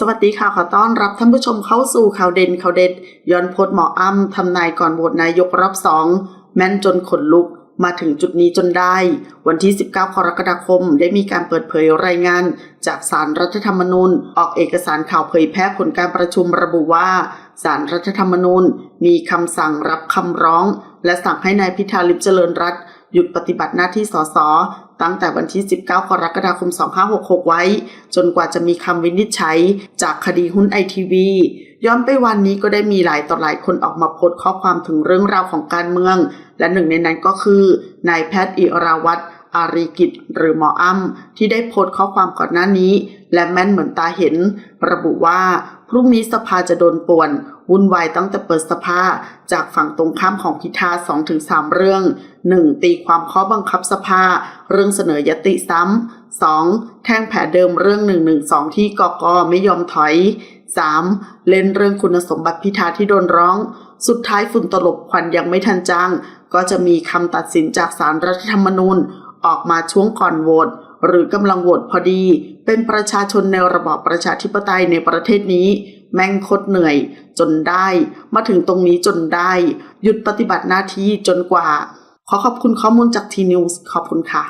สวัสดีค่ะขอต้อนรับท่านผู้ชมเข้าสู่ข่าวเด่นข่าวเด็ด ย้อนพสต์หมออ้ำทำนายก่อนโหวตนายกรอบสองแม่นจนขนลุกมาถึงจุดนี้จนได้ วันที่ 19 กรกฎาคม ได้มีการเปิดเผยรายงาน จากสารรัฐธรรมนูญ ออกเอกสารข่าวเผยแพร่ผลการประชุมระบุว่า สารรัฐธรรมนูญ มีคำสั่งรับคำร้อง และสั่งให้นายพิธาลิมเจริญรัตหยุดปฏิบัติหน้าที่สส ตั้งแต่วันที่ 19 กรกฎาคม 2566 ไว้ จนกว่าจะมีคำวินิจฉัยจากคดีหุ้นไอทีวีย้อนไปวันนี้ก็ได้มีหลายต่อหลายคนออกมาโพสต์ข้อความถึงเรื่องราวของการเมือง และหนึ่งในนั้นก็คือนายแพทย์อิราวัตร อารีกิจหรือหมออ้ำที่ได้โพสต์ข้อความก่อนหน้านี้ และแม่นเหมือนตาเห็น ระบุว่า พรุ่งนี้สภาจะโดนป่วน วุ่นวายตั้งแต่เปิดสภา จากฝั่งตรงข้ามของพิธา 2-3 เรื่อง 1. ตีความข้อบังคับสภา เรื่องเสนอยติซ้ำ 2. แท่งแผลเดิมเรื่อง 112 ที่กกไม่ยอมถอย 3. เล่นเรื่องคุณสมบัติพิธาที่โดนร้อง สุดท้ายฝุ่นตลบควันยังไม่ทันจางก็จะมีคำตัดสินจากสารรัฐธรรมนูญ ออกมาช่วงก่อนโหวตหรือกำลังโหวตพอดี เป็นประชาชนในระบอบประชาธิปไตยในประเทศนี้ แม่งโคตรเหนื่อย จนได้ มาถึงตรงนี้จนได้ หยุดปฏิบัติหน้าที่จนกว่า ขอขอบคุณข้อมูลจากทีนิวส์ขอบคุณค่ะ